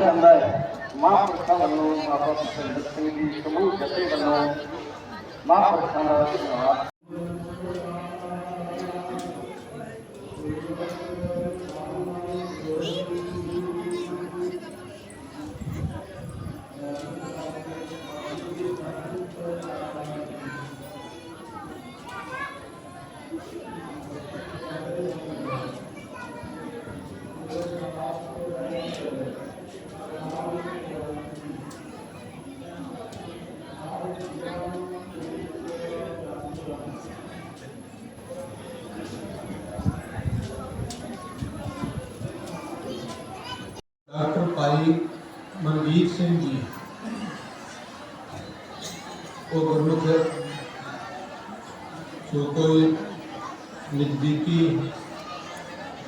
ਜਾਂਦਾ ਹੈ। ਮਹਾਂਪੁਰਖਾਂ ਵੱਲੋਂ ਬਾਬਾ ਸੁਖਿੰਦਰ ਸਿੰਘ ਜੀ ਸਮੂਹ ਜਥੇ ਵੱਲੋਂ ਮਹਾਂਪੁਰਖਾਂ ਦਾ ਧੰਨਵਾਦ। ਮਨਜੀਤ ਸਿੰਘ ਜੀ ਉਹ ਗੁਰਮੁਖ ਜੋ ਕੋਈ ਨਜ਼ਦੀਕੀ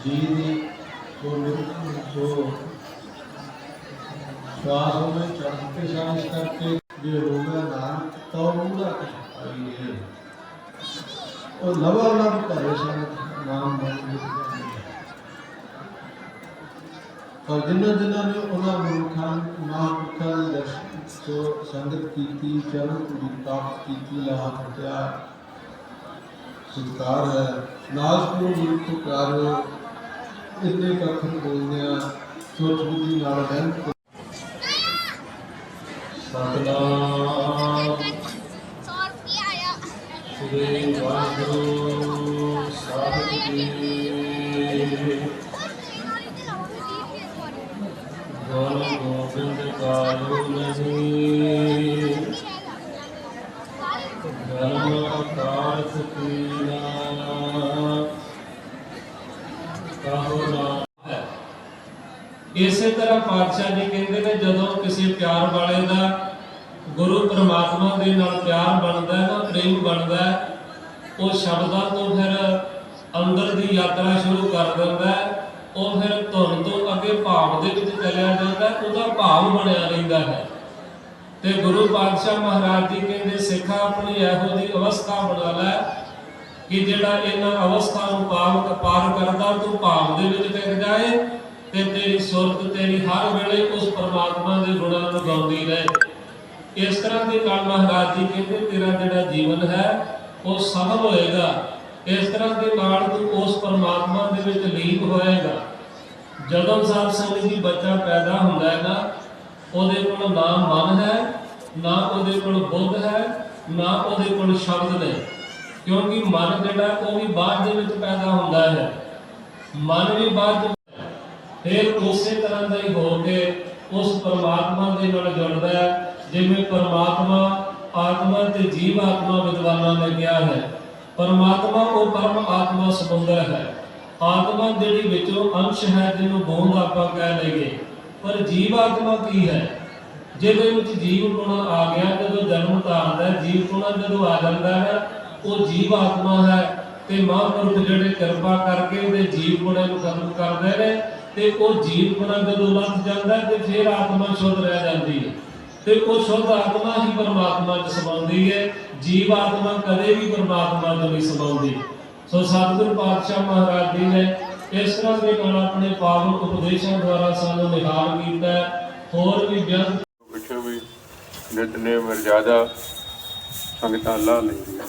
ਜੀ ਦੀ ਜੋ ਨਿਰ- ਜੋ ਸਵਾਸ ਵਿੱਚ ਚੜ੍ਹ ਕੇ ਸਾਂਸ ਕਰਕੇ ਜੇ ਰੋਗਾ ਨਾਮ ਤਉ ਮੂਲਾ ਪਾਈ ਹੈ ਉਹ ਲਵਾ ਲਵ ਕਰੇ ਸਨ ਨਾਮ ਬਣ ਔਰ ਜਿਨ੍ਹਾਂ ਜਿਨ੍ਹਾਂ ਨੇ ਉਹਨਾਂ ਮਨੁੱਖਾਂ ਮਹਾਂਪੁਰਖਾਂ ਦੇ ਦਰਸ਼ਨ ਤੋਂ ਸੰਗਤ ਕੀਤੀ, ਚਰਨ ਪੂਰੀ ਪ੍ਰਾਪਤ ਕੀਤੀ, ਲਾਹ ਹਟਿਆ ਸਤਿਕਾਰ ਹੈ। ਨਾਜ਼ਪੁਰ ਮਨੁੱਖ ਪਿਆਰਿਓ ਇੰਨੇ ਕੱਖ ਬੋਲਦਿਆਂ ਸੋਚ ਬੁੱਧੀ ਨਾਲ ਰਹਿਣ ਸਤਨਾਮ। ਸ੍ਰੀ ਵਾਹਿਗੁਰੂ ਸਾਹਿਬ ਜੀ ਗੁਰੂ ਗੋਬਿੰਦ ਕਾਲੂ ਨਹੀਂ ਧਰਮ ਅਕਾਰ ਕੀਨਾ ਕਹੋ ਨਾ ਇਸੇ ਤਰ੍ਹਾਂ ਪਾਤਸ਼ਾਹ ਜੀ ਕਹਿੰਦੇ ਨੇ ਜਦੋਂ ਕਿਸੇ ਪਿਆਰ ਵਾਲੇ ਦਾ ਗੁਰੂ ਪ੍ਰਮਾਤਮਾ ਦੇ ਨਾਲ ਪਿਆਰ ਬਣਦਾ ਹੈ ਨਾ ਪ੍ਰੇਮ ਬਣਦਾ ਹੈ ਉਹ ਸ਼ਬਦਾਂ ਤੋਂ ਫਿਰ ਅੰਦਰ ਦੀ ਯਾਤਰਾ ਸ਼ੁਰੂ ਕਰ ਦਿੰਦਾ ਹੈ ਉਹ ਫਿਰ ਧੁਨ ਤੋਂ ਅੱਗੇ ਭਾਵ ਦੇ ਵਿੱਚ ਚਲਿਆ ਜਾਂਦਾ, ਉਹਦਾ ਭਾਵ ਬਣਿਆ ਰਹਿੰਦਾ ਹੈ। ਤੇ ਗੁਰੂ ਪਾਤਸ਼ਾਹ ਮਹਾਰਾਜ ਜੀ ਕਹਿੰਦੇ, ਸਿੱਖਾ ਆਪਣੀ ਇਹੋ ਜਿਹੀ ਅਵਸਥਾ ਬਣਾ ਲੈ ਕਿ ਜਿਹੜਾ ਇਹਨਾਂ ਅਵਸਥਾ ਨੂੰ ਪਾਰ ਪਾਰ ਕਰਦਾ, ਤੂੰ ਭਾਵ ਦੇ ਵਿੱਚ ਟਿਕ ਜਾਏ ਤੇ ਤੇਰੀ ਸੁਰਤ, ਤੇਰੀ ਹਰ ਵੇਲੇ ਉਸ ਪਰਮਾਤਮਾ ਦੇ ਗੁਣਾਂ ਨੂੰ ਗਾਉਂਦੀ ਰਹੇ। ਇਸ ਤਰ੍ਹਾਂ ਦੇ ਨਾਲ ਮਹਾਰਾਜ ਜੀ ਕਹਿੰਦੇ, ਤੇਰਾ ਜਿਹੜਾ ਜੀਵਨ ਹੈ, ਉਹ ਸਫਲ ਹੋਏਗਾ। ਇਸ ਤਰ੍ਹਾਂ ਦੇ ਨਾਲ ਤੂੰ ਉਸ ਪਰਮਾਤਮਾ ਦੇ ਵਿੱਚ ਲੀਨ ਹੋਏਗਾ। ਜਦੋਂ ਸਾਧ ਸੰਗਤ ਜੀ ਬੱਚਾ ਪੈਦਾ ਹੁੰਦਾ ਹੈਗਾ, ਉਹਦੇ ਕੋਲ ਨਾ ਮਨ ਹੈ, ਨਾ ਉਹਦੇ ਕੋਲ ਬੁੱਧ ਹੈ, ਨਾ ਉਹਦੇ ਕੋਲ ਸ਼ਬਦ ਨੇ। ਕਿਉਂਕਿ ਮਨ ਜਿਹੜਾ, ਉਹ ਵੀ ਬਾਅਦ ਦੇ ਵਿੱਚ ਪੈਦਾ ਹੁੰਦਾ ਹੈ। ਮਨ ਵੀ ਬਾਅਦ ਫਿਰ ਉਸੇ ਤਰ੍ਹਾਂ ਦਾ ਹੀ ਹੋ ਕੇ ਉਸ ਪਰਮਾਤਮਾ ਦੇ ਨਾਲ ਜੁੜਦਾ ਹੈ, ਜਿਵੇਂ ਪਰਮਾਤਮਾ ਆਤਮਾ ਤੇ ਜੀਵ ਆਤਮਾ ਵਿਦਵਾਨਾਂ ਨੇ ਕਿਹਾ ਹੈ। ਪਰਮਾਤਮਾ ਉਹ ਪਰਮ ਆਤਮਾ ਸਮੁੰਦਰ ਹੈ। ਆਤਮਾ ਜਿਹੜੀ ਵਿੱਚੋਂ ਅੰਸ਼ ਹੈ, ਜਿਹਨੂੰ ਬੋਧ ਆਪਾਂ ਕਹਿ ਲਈਏ। ਪਰ ਜੀਵ ਆਤਮਾ ਕੀ ਹੈ? ਜਿਹਦੇ ਵਿੱਚ ਜੀਵ ਗੁਣ ਆ ਗਿਆ, ਜਦੋਂ ਜਨਮ ਧਾਰਦਾ ਜੀਵ ਗੁਣ ਜਦੋਂ ਆ ਜਾਂਦਾ ਹੈ, ਉਹ ਜੀਵ ਆਤਮਾ ਹੈ। ਤੇ ਮਹਾਂਪੁਰਖ ਜਿਹੜੇ ਕਿਰਪਾ ਕਰਕੇ ਉਹਦੇ ਜੀਵ ਗੁਣਾਂ ਨੂੰ ਖਤਮ ਕਰਦੇ ਨੇ, ਤੇ ਉਹ ਜੀਵ ਗੁਣਾਂ ਜਦੋਂ ਲੱਥ ਜਾਂਦਾ ਤੇ ਫਿਰ ਆਤਮਾ ਸ਼ੁੱਧ ਰਹਿ ਜਾਂਦੀ ਹੈ। ਤੇ ਉਹ ਸ਼ੁੱਧ ਆਤਮਾ ਹੀ ਪਰਮਾਤਮਾ ਚ ਸਮਾਉਂਦੀ ਹੈ। ਜੀਵ ਆਤਮਾ ਕਦੇ ਵੀ ਪਰਮਾਤਮਾ ਚ ਨਹੀਂ ਸਮਾਉਂਦੀ ਸੋ ਸਤਿਗੁਰ ਪਾਤਸ਼ਾਹ ਮਹਾਰਾਜ ਜੀ ਨੇ ਇਸ ਤਰ੍ਹਾਂ ਦੇ ਨਾਲ ਆਪਣੇ ਪਾਵਨ ਉਪਦੇਸ਼ਾਂ ਦੁਆਰਾ ਸਾਨੂੰ ਨਿਹਾਲ ਕੀਤਾ ਹੈ। ਹੋਰ ਵੀ ਬਿਆਨ ਪਿੱਛੇ ਵੀ ਨਿਤਨੇ ਮਰਜ਼ਾਦਾ ਸੰਗਤਾਂ ਲਾ ਲੈਂਦੀਆਂ।